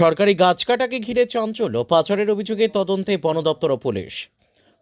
সরকারি গাছ কাটাকে ঘিরে চাঞ্চল্য। পাচারের অভিযোগে তদন্তে বন দপ্তর ও পুলিশ।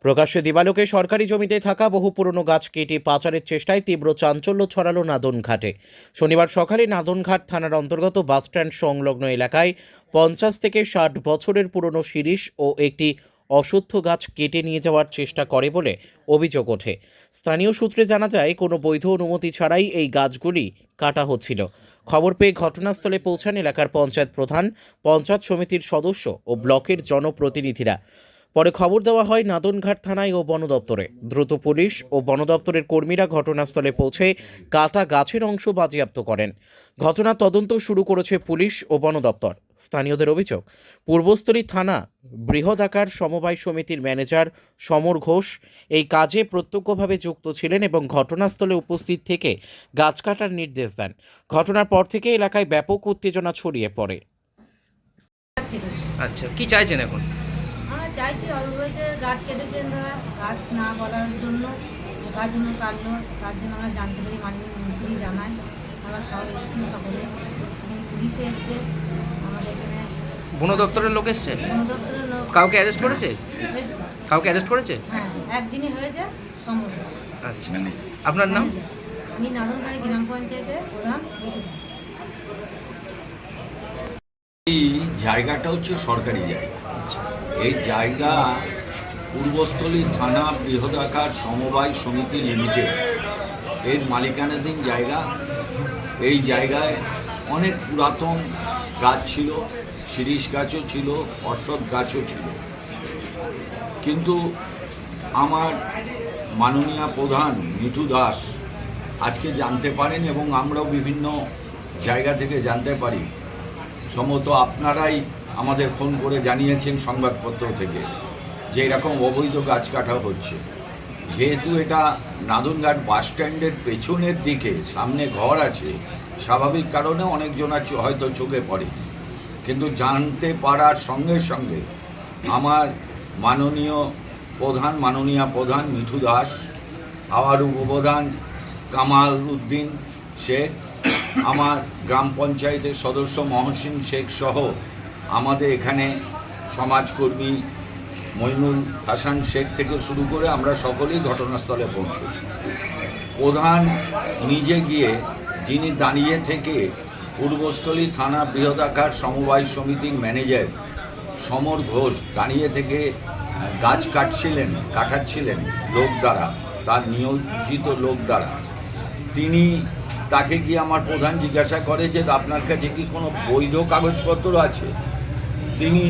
প্রকাশ্যে দিবালোকে সরকারি জমিতে থাকা বহু পুরনো গাছ কেটে পাচারের চেষ্টায় তীব্র চাঞ্চল্য ছড়ালো নাদনঘাটে। শনিবার সকালে নাদনঘাট থানার অন্তর্গত বাসস্ট্যান্ড সংলগ্ন এলাকায় পঞ্চাশ থেকে ষাট বছরের পুরনো শিরিষ ও একটি অশ্বত্থ গাছ কেটে নিয়ে যাওয়ার চেষ্টা করে বলে অভিযোগ ওঠে। স্থানীয় সূত্রে জানা যায়, কোনো বৈধ অনুমতি ছাড়াই এই গাছগুলি কাটা হচ্ছিল। খবর পেয়ে ঘটনাস্থলে পৌঁছান এলাকার পঞ্চায়েত প্রধান, পঞ্চায়েত সমিতির সদস্য ও ব্লকের জনপ্রতিনিধিরা। পরে খবর দেওয়া হয় নাদনঘাট থানায় ও বন দপ্তরে। দ্রুত পুলিশ ও বন দপ্তরের কর্মীরা ঘটনাস্থলে পৌঁছে কাটা গাছের অংশ বাজেয়াপ্ত করেন। ঘটনা তদন্ত শুরু করেছে পুলিশ ও বন দপ্তর। স্থানীয়দের অভিযোগ, পূর্বস্থলী থানা বৃহদাকার সমবায় সমিতির ম্যানেজার সমর ঘোষ এই কাজে প্রত্যক্ষভাবে যুক্ত ছিলেন এবং ঘটনাস্থলে উপস্থিত থেকে গাছ কাটার নির্দেশ দেন। ঘটনার পর থেকে এলাকায় ব্যাপক উত্তেজনা ছড়িয়ে পড়ে। আচ্ছা কি চাইছেন এখন? চাইছি অবৈধ গাছ কেটেছেন তারা গাছ না করার জন্য কার জন্য কাটলো তার জন্য আমরা জানতে পারি মাননীয় মন্ত্রী জানাই আমরা সব এসেছি সকলে। এখানে পুলিশে এসছে আমাদের এখানে বন দপ্তরের লোক এসছে? বন দপ্তরের লোক। কাউকে অ্যারেস্ট করেছে? এসছে কাউকে অ্যারেস্ট করেছে? হ্যাঁ একদিনই হয়েছে দাস। আচ্ছা। আপনার নাম? আমি নাদনখানি গ্রাম পঞ্চায়েতের প্রধান বিজু এই জায়গাটা হচ্ছে সরকারি জায়গা। এই জায়গা পূর্বস্থলী থানা বৃহদাকার সমবায় সমিতি লিমিটেড। এর মালিকানাধীন জায়গা। এই জায়গায় অনেক পুরাতন গাছ ছিল, শিরিষ গাছও ছিল অশ্বত্থ গাছও ছিল। কিন্তু আমার মাননীয় প্রধান মিঠু দাস আজকে জানতে পারেন এবং আমরাও বিভিন্ন জায়গা থেকে জানতে পারি। সম্ভবত আপনারাই আমাদের ফোন করে জানিয়েছেন সংবাদপত্র থেকে যে এরকম অবৈধ গাছ কাটা হচ্ছে। যেহেতু এটা নাদনঘাট বাস স্ট্যান্ডের পেছনের দিকে সামনে ঘর আছে, স্বাভাবিক কারণে অনেকজন আছে হয়তো চোখে পড়ে। কিন্তু জানতে পারার সঙ্গে সঙ্গে আমার মাননীয় প্রধান মাননীয় প্রধান মিঠু দাস আমার উপপ্রধান কামাল উদ্দিন শেখ, আমার গ্রাম পঞ্চায়েতের সদস্য মহসিন শেখ সহ আমাদের এখানে সমাজকর্মী মইনুল হাসান শেখ থেকে শুরু করে আমরা সকলেই ঘটনাস্থলে পৌঁছেছি। প্রধান নিজে গিয়ে যিনি দাঁড়িয়ে থেকে পূর্বস্থলী থানা বৃহদাকার সমবায় সমিতির ম্যানেজার সমর ঘোষ দাঁড়িয়ে থেকে গাছ কাটছিলেন, কাটাচ্ছিলেন লোক দ্বারা, তার নিয়োজিত লোক দ্বারা। তিনি তাকে গিয়ে আমার প্রধান জিজ্ঞাসা করে যে আপনার কাছে কি কোনো বৈধ কাগজপত্র আছে? তিনি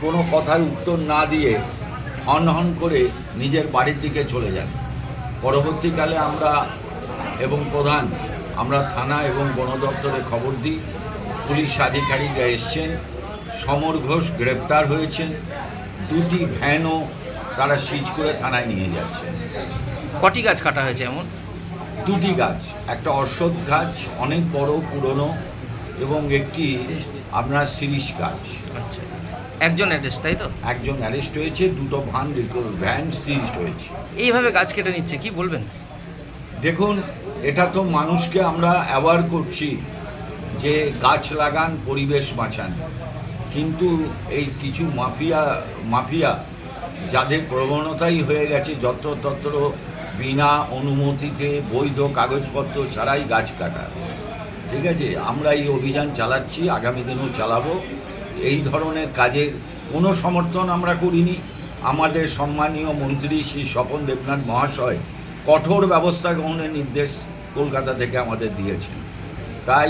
কোনো কথার উত্তর না দিয়ে হন হন করে নিজের বাড়ির দিকে চলে যান। পরবর্তীকালে আমরা এবং প্রধান আমরা থানা এবং বন দপ্তরে খবর দিই পুলিশ আধিকারিকরা এসছেন সমর ঘোষ গ্রেপ্তার হয়েছেন দুটি ভ্যানও তারা সিজ করে থানায় নিয়ে যাচ্ছে। কটি গাছ কাটা হয়েছে এমন? দুটি গাছ একটা অশ্বত্থ গাছ অনেক বড় পুরনো এবং একটি আপনার সিরিজ গাছ আচ্ছা। একজন অ্যারেস্ট তাই তো? একজন অ্যারেস্ট হয়েছে দুটো ভান ভ্যান সিজড হয়েছে। এইভাবে গাছ কেটে নিচ্ছে কি বলবেন? দেখুন এটা তো মানুষকে আমরা অ্যাওয়ার করছি যে গাছ লাগান পরিবেশ বাঁচান। কিন্তু এই কিছু মাফিয়া মাফিয়া যাদের প্রবণতাই হয়ে গেছে যত্রতত্র বিনা অনুমতিতে বৈধ কাগজপত্র ছাড়াই গাছ কাটা ঠিক আছে আমরা এই অভিযান চালাচ্ছি আগামী দিনেও চালাবো। এই ধরনের কাজের কোনো সমর্থন আমরা করিনি। আমাদের সম্মানীয় মন্ত্রী শ্রী স্বপন দেবনাথ মহাশয় কঠোর ব্যবস্থা গ্রহণের নির্দেশ কলকাতা থেকে আমাদের দিয়েছেন। তাই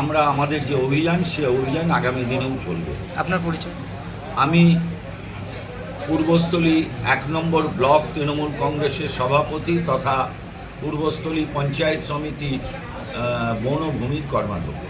আমরা আমাদের যে অভিযান সে অভিযান আগামী দিনেও চলবে। আপনার পরিচয়? আমি পূর্বস্থলী এক নম্বর ব্লক তৃণমূল কংগ্রেসের সভাপতি তথা পূর্বস্থলী পঞ্চায়েত সমিতি বনভূমির কর্মাধ্যক্ষ।